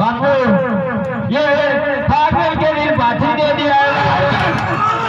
बापू ये ठाकुर के लिए बाजी दे दिया अरे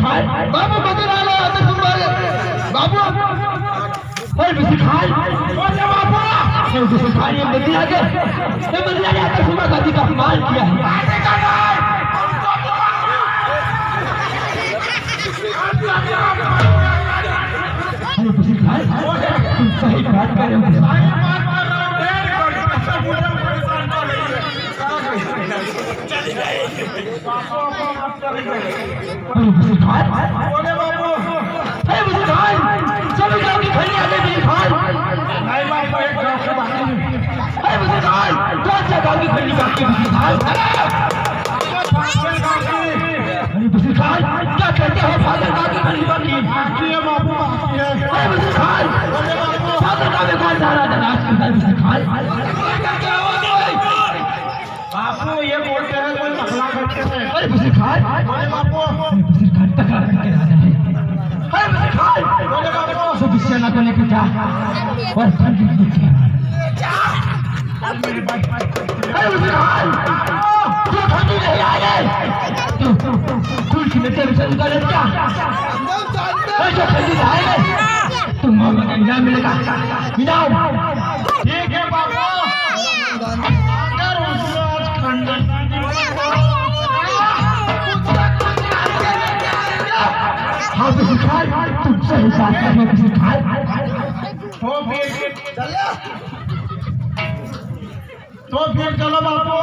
बाबू बदल आला आता तुम्हाला बाबू अरे बिसी खाल बोले बाबू अरे बिसी खाल ये बदल आ गए ये बदल आ आता सुबह गादी का माल किया है। अरे बिसी खाल सही बात कर रहे हो अरे बिसी खाल बोले बाबू अरे बिसी खाल चलो जाओ कि खड़ी आ गई बिसी खाल नहीं बाबू एक गाँव से बाहर अरे बिसी खाल कौन सा गाँव की खड़ी बाकी बिसी खाल अरे बिसी खाल क्या कहते हो फादर गाँव की खड़ी बाकी है बाबू बाकी है बिसी खाल फादर गाँव में कौन सा राजा राज करता है बिसी खाल बापू ये बोलते हैं कोई टकला करते हैं खाल टकरा करके राजा है सब सेना को लेकर जा और तू तू तू आएगा तुम मौका का इनाम मिलेगा इनाम ठीक है बाबू खंडन हाँ बिसी खाल तुम सही बात कर रहे हो बिसी खाल तो फिर तो फिर चलो बापू